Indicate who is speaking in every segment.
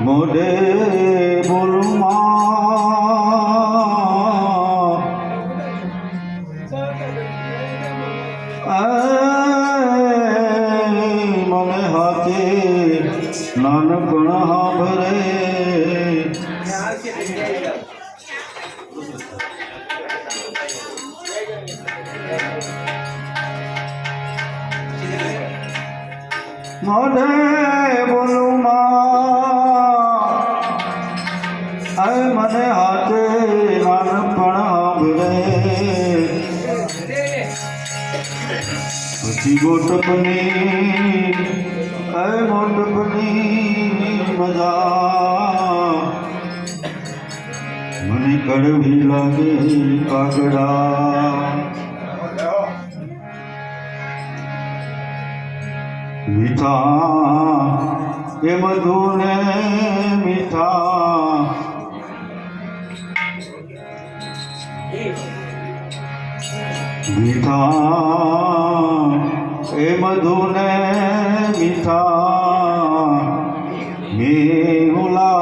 Speaker 1: મોઢે બોલમાં મને હાથે નાનપણ હાભરે મોઢે બોલુમાં. અરે મને હાથે નાનપણ હાભરે પછી ગોટપની અરે મોટપની મજા. મને કડવી લાગે કાગડા. મીઠા એ મધુને મીઠા. મીઠા એ મધુને મીઠા. મેહુલા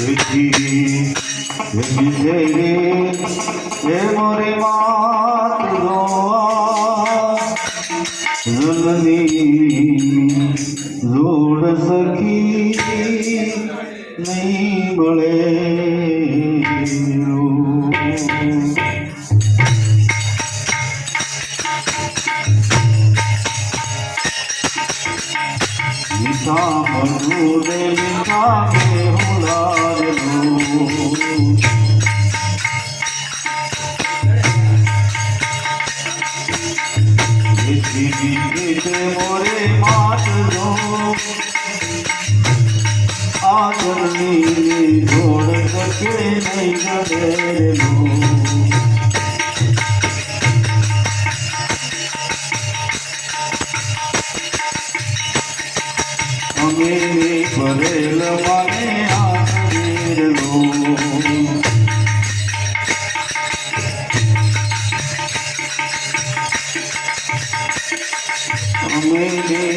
Speaker 1: देखी বিজেরে এ মরে মাতনি જોડ સખી નહીં મળે સાંભળું રે કામે હુલારલું મોરે માતલો આગળની ઘોડ કે નહીં ગયેલું અમે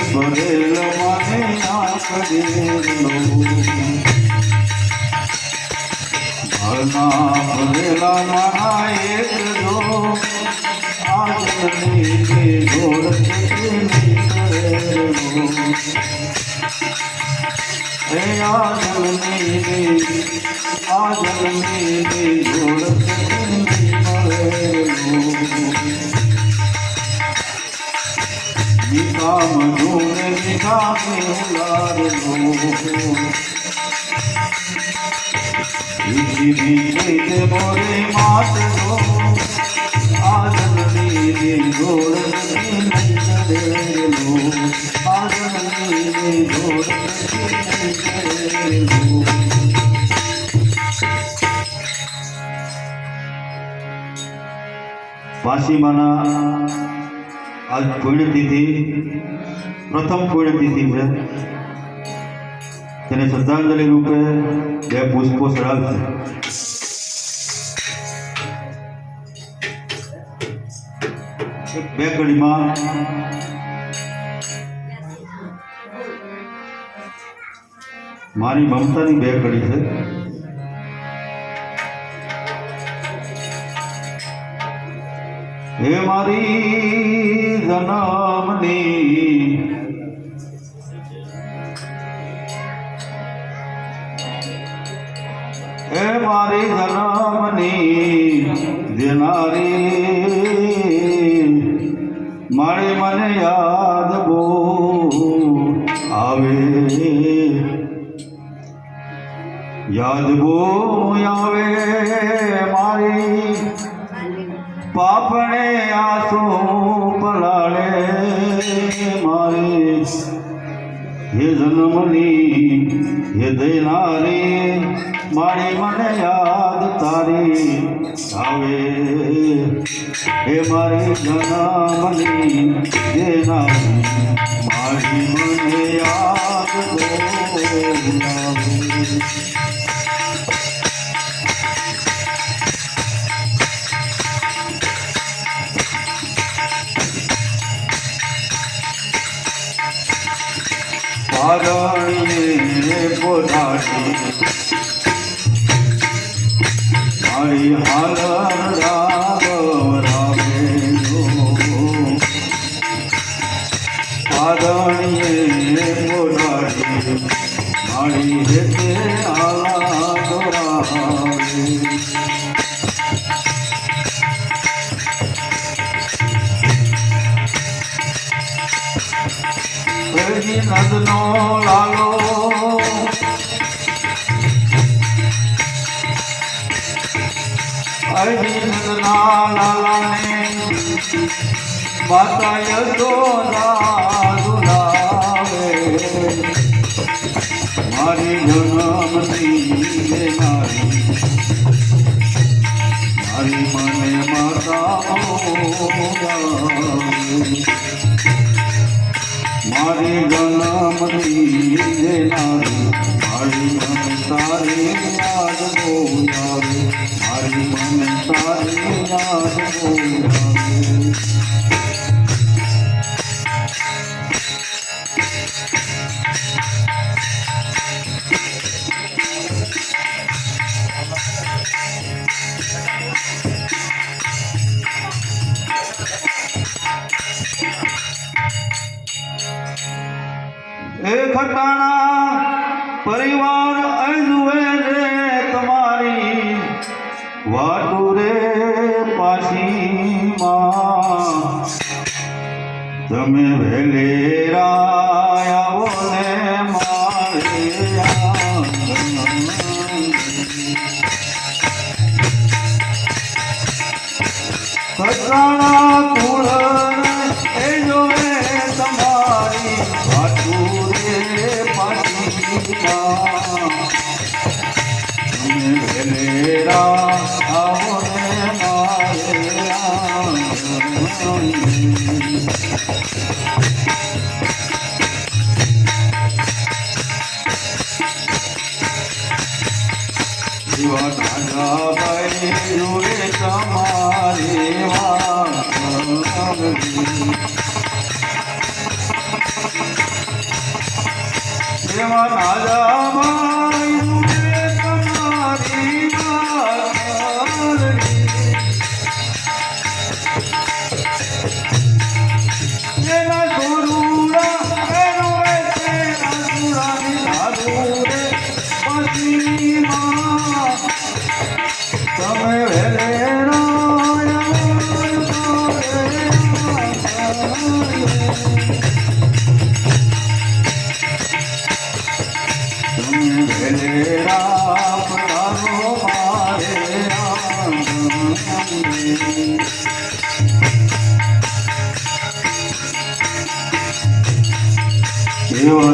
Speaker 1: પરેલ મને ઘરના ભરેલા નાના એક જોડ કરેલો હે આજની આજની જોડ મીઠા મધુને મીઠા મેલાડલો બીજી મોરે માટલો આજની જોડ કરેલો આજની જોડ કરેલો વાસીમાના આજ પુણ્યતિથિ, પ્રથમ પુણ્યતિથિ છે. તેને શ્રદ્ધાંજલિ રૂપે બે પુષ્પો ચડાવશે. બે કડીમાં મારી મમતાની બે કડી છે. હે મારી જનમની? હે મારી જનમની દેનારી મારે મને યાદ બો આવે. યાદ બો આવે. પાપણે આંસુ પલાળે મારે. હે જન્મની, હે દેનારી મારી મને યાદ તારી આવે. હે મારી જન્મની દેનારી મારી મને યાદ આવે હારણીએ પોઢાડી મારી હાલ રાગ રાગે જો હારણીએ પોઢાડી મારી હેતે હરી નંદનો લાલો. હરી નદના લાલાને માતા યશોદા દુલાવે મારી જન્મની રે મારી મારી મને માતા મારી જન્મની દેનારી મારી મન તારી યાદ બોલાવે મારી મન તારી યાદ બોલાવે પાસીમાં તમે વેલેરા ને મારે કુળ એ જોવે તમારી ભાટુરે પાટીમાં જોડે તમારે વાગણી. જીવા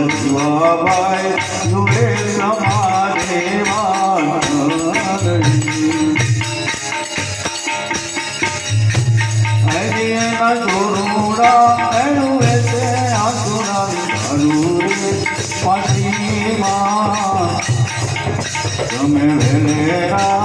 Speaker 1: જીવાબાઈ જુએ તમારે વાગણી. હરી એના એસે આસુરા ધરુરે પાસીમાં તમે વેલેરા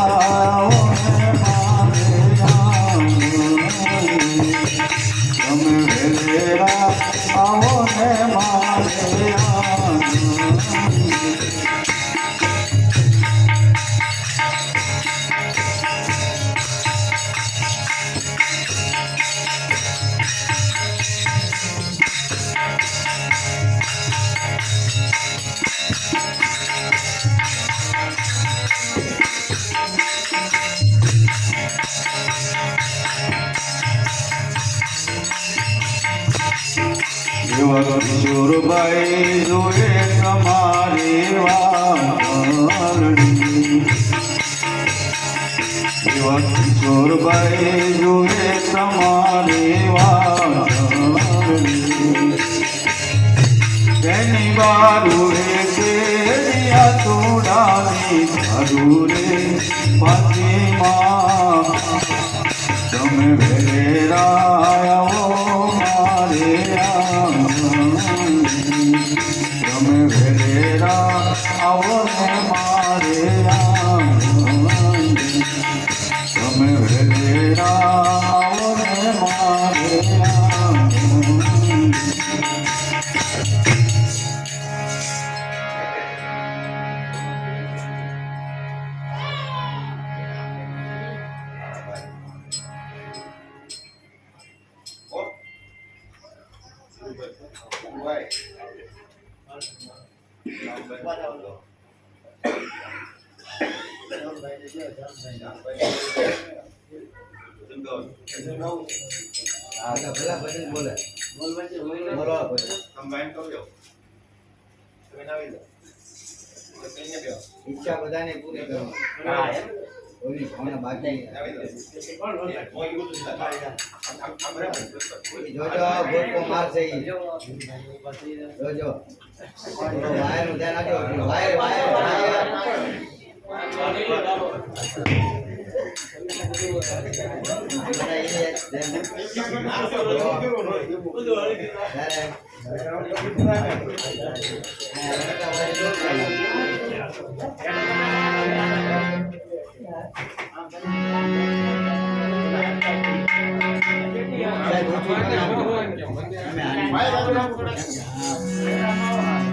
Speaker 1: એવા કિશોરભાઈ જોડે તમારે વાલડી એવા કિશોરભાઈ જોડે તમારે વાલડી તેની બારુએ કેરિયા તોડાવી ધરુરે પાતીમાં તમે વેરા
Speaker 2: હા બોલે બોલો પછી ઈચ્છા બધાને પૂરી કરો કોઈની ભાવના બાકી નહીં. જોજો ગોટકો મારશે ઈ. જોજો થોડો વાયરનું ધ્યાન રાખજો વાયર વાયર વાયર બધા ઈ જ ધ્યાન રાખજો. ત્યારે હા, રમતા વાળી જોજો. સાહેબ, ઓછું કરી આપો. તમે આની- હા.